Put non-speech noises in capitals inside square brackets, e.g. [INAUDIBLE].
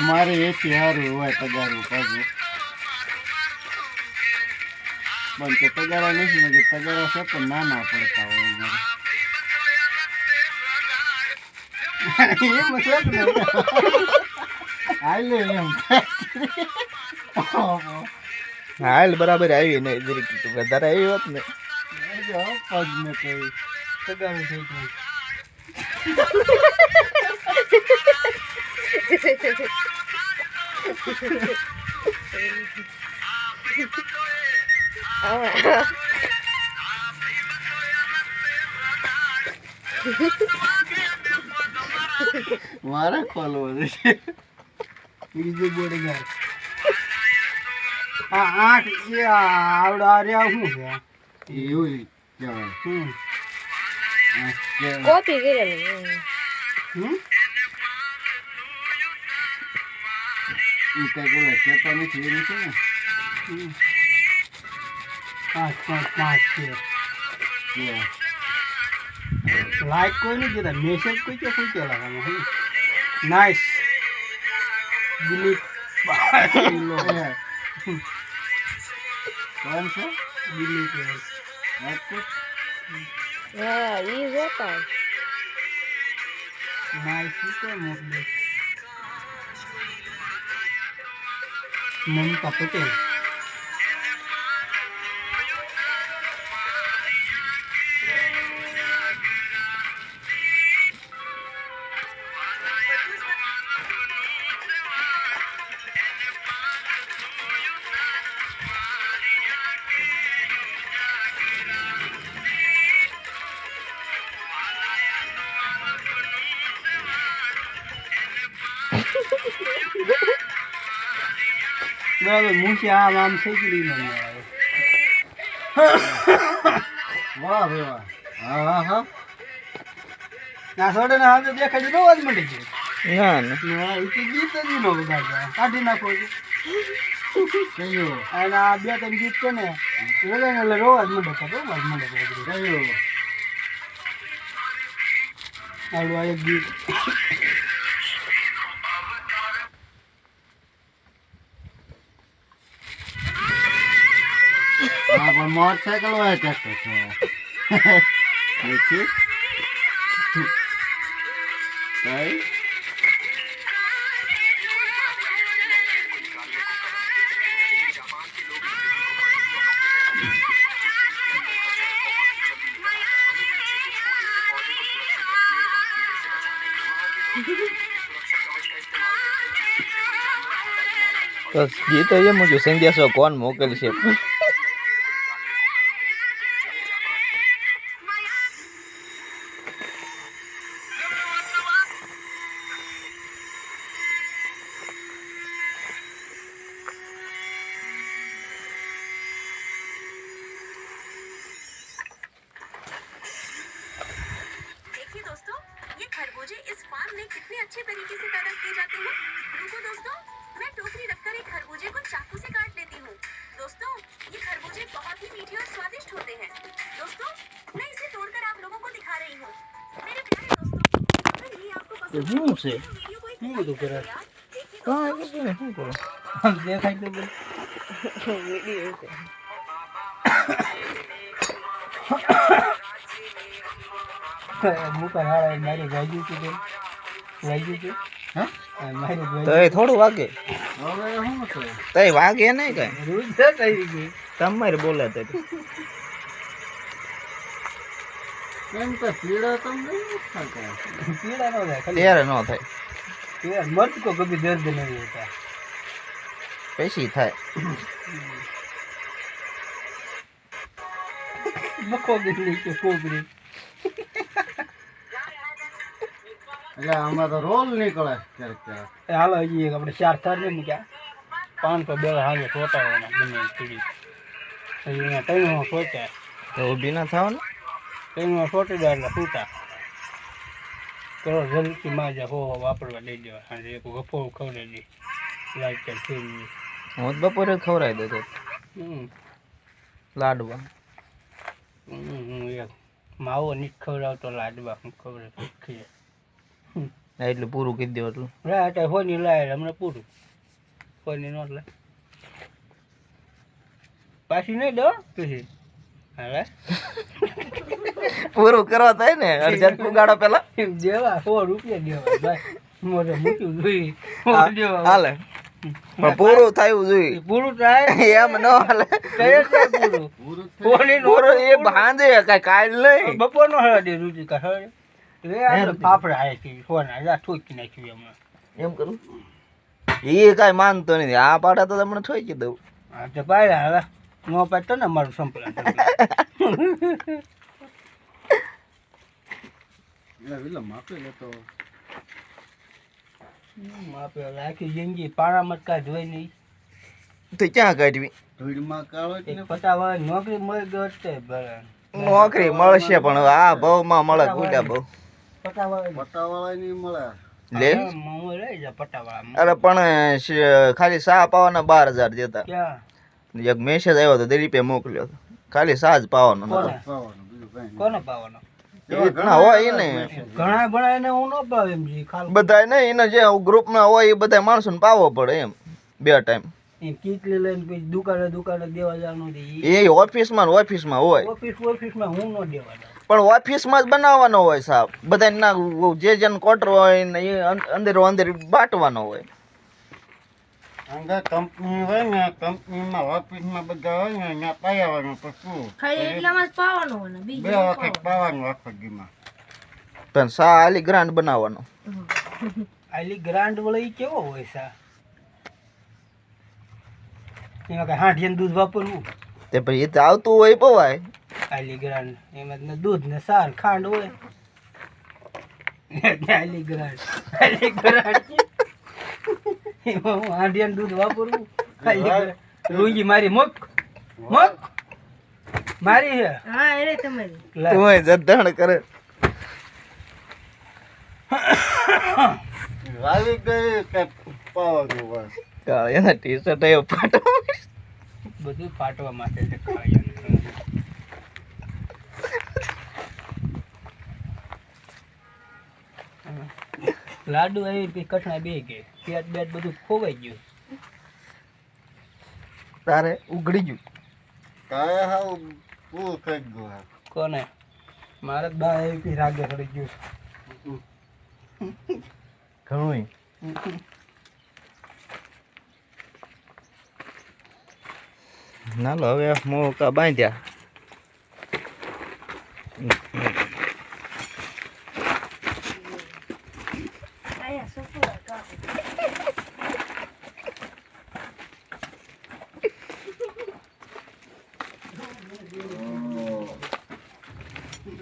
મારે એથી સારું હોય તગારું પાછું પણ તે પગારા નથી ને કે તગારા છે પણ નાના પડતા હોય એમ છે ને હાલે એમ હાલ બરાબર આવી ને વધારે આવી હોત ને. પગ ને મારે ખોલવું છે. બીજું બોડી ગાર્ડ આ આઠ જે આવડે આ રહ્યા શું છે? એવું કહેવાય. કહેવાય. કોપી કરેલું હમ? કઈ બોલે કહેતા નથી એ ને? પાંચ પાંચ પાંચ છે. લાઈક કોઈ નહીં કીધા મેસેજ કોઈ કે કોઈ કે લાગવામાં નાઇસ દિલીપ કોણ છે દિલીપ રાજપૂત હા ઈ જોતા. નાઇસ છે મોકલી મમતા પટેલ. બરાબર મૂછી આમ આમ થઈ ગઈ વાહ ભાઈ વાહ. હા હા હા. ના સોડે ના હાથે દેખાય છે રોજ મળી ગયું. ના. ના એ તો ગીત જ નો બધા કાઢી નાખો છે. કયો? અને આ બે ત્રણ ગીત છે ને એટલે એટલે રોવા જ મંડે છે રોવા જ મંડે છે કયો? આવડું આ એક ગીત. મોટરસાયકલ હોય ટ્રેક્ટર છે. દેખી કઈ? તો ગીતો મુજબ સંધ્યા સો કોણ મોકલશે? એ શું છે? શું બધું કરે? હા એ બધું ને શું કરો? દેખાય તો બધું વીડિયો છે થોડું તમારે બોલાતા કેમ કે પીડા તમને પીડા નો થાય ત્યારે નો થાય. પીડા મત કો કભી દર્દ નહીં હોતા પછી થાય. મખો ગીલી કે એટલે આમાં તો રોલ નીકળે ક્યારેક હાલો હજી આપણે ચાર ચાર નહીં મૂક્યા. પાંચ તો બે હાજર સોતા હોય ગમે પીડી હજી અહીંયા તો ઊભી ના થવાનું? ને ત્રણ સોટી દે એટલે સૂતા કરો જલ્દી માજા હો હો વાપરવા દઈ દેવા. સાંજે એક ગફો ખવડાવી દે. લાઈટ ચાલ થઈ હું બપોરે ખવડાવી દેતો હમ. લાડવા. માવો નીચ ખવડાવતો લાડવા હું ખવડાવ ખીએ. એટલે પૂરું કરી દો એટલું અત્યારે હોની લાય હમણાં પૂરું. હોની નો લાય. પાછી નહીં દો પછી. હા [LAUGHS] પૂરું કરવા થાય ને અડધા ઉગાડો પેલા? દેવા સો રૂપિયા દેવા ભાઈ. મોઢે મૂક્યું જોઈએ. હાલે. પૂરું થયું જોઈએ. પૂરું થાય? એમ ન હાલે. કઈ પૂરું? પૂરું એ ભાંજે કઈ કાલ નહીં. બપોર નો હળવા દે રુચિકા હળે એ આપણે ફાફડા આવે છે સોના ઠોકી નાખ્યું હમણાં એમ કરું? એ કાંઈ માનતો નથી. આ પાડા તો તમને ઠોકી દઉં. હા તો પાડ્યા હવે. નો પાડતો ને મારું સંપલા. [LAUGHS] માપે આખી જિંદગી પાણામાં જ જોઈ નહીં. તો ક્યાં કાઢવી? એક પટાવા નોકરી મળી ગયો છે નોકરી મળશે પણ આ ભાવમાં મળે ગુડા લે? પટાવાળા અરે પણ ખાલી સા પાવાના બાર હજાર દેતા. એક મેસેજ આવ્યો હતો દિલીપે મોકલ્યો ખાલી સાજ જ પાવાનો કોને પાવાનો? ઘણા હોય ને. ઘણા ભણા એને હું ન પાવ એમ જી ખાલી બધા નહીં એને જે ગ્રુપમાં હોય એ બધા માણસોને પાવો પડે એમ બે ટાઈમ કીટલી લઈને પછી દુકાને દુકાને દેવા જવાનું એ ઓફિસમાં ઓફિસમાં હોય. ઓફિસ ઓફિસમાં હું ન દેવા પણ ઓફિસમાં જ બનાવવાનો હોય સાહેબ. બધા ના જે જેને ક્વાર્ટર હોય ને એ અંદર અંદર બાંટવાનો હોય. અંદર કંપની હોય ને કંપનીમાં ઓફિસમાં બધા હોય ને ત્યાં પાયાવાનું પછી ખાલી એટલામાં જ પાવાનો હોય ને બે બીજું વખત પાવાનું. આખો દીમાં પણ સા આલી ગ્રાન્ડ બનાવવાનો. આલી ગ્રાન્ડ વળે ઈ કેવો હોય સા? એમાં કઈ હાંઠિયાનું દૂધ વાપરવું? તે ભાઈ એ તો આવતું હોય પવાય. આલી ગ્રાન્ડ એમાં ને દૂધ ને સાર ખાંડ હોય. આલી ગ્રાન્ડ આલી ગ્રાન્ડ. એમાં હું હાંડિયાનું દૂધ વાપરવું આલી ગ્રાન્ડ. મારી મોક મોક મારી હા. એ તમારી. લે. તું કરે. વાવી ગઈ કે ટી શર્ટ એ ફાટો બધું ફાટવા માટે છે. લાડુ આવી કઠણા બે ગઈ પેટ બેટ બધું ખોવાઈ ગયું તારે ઉગડી ગયું કાય હા ઓ કઈ ગયો કોને મારે બાય પી રાગે ચડી ગયું ઘણું ના લો હવે મોકા બાંધ્યા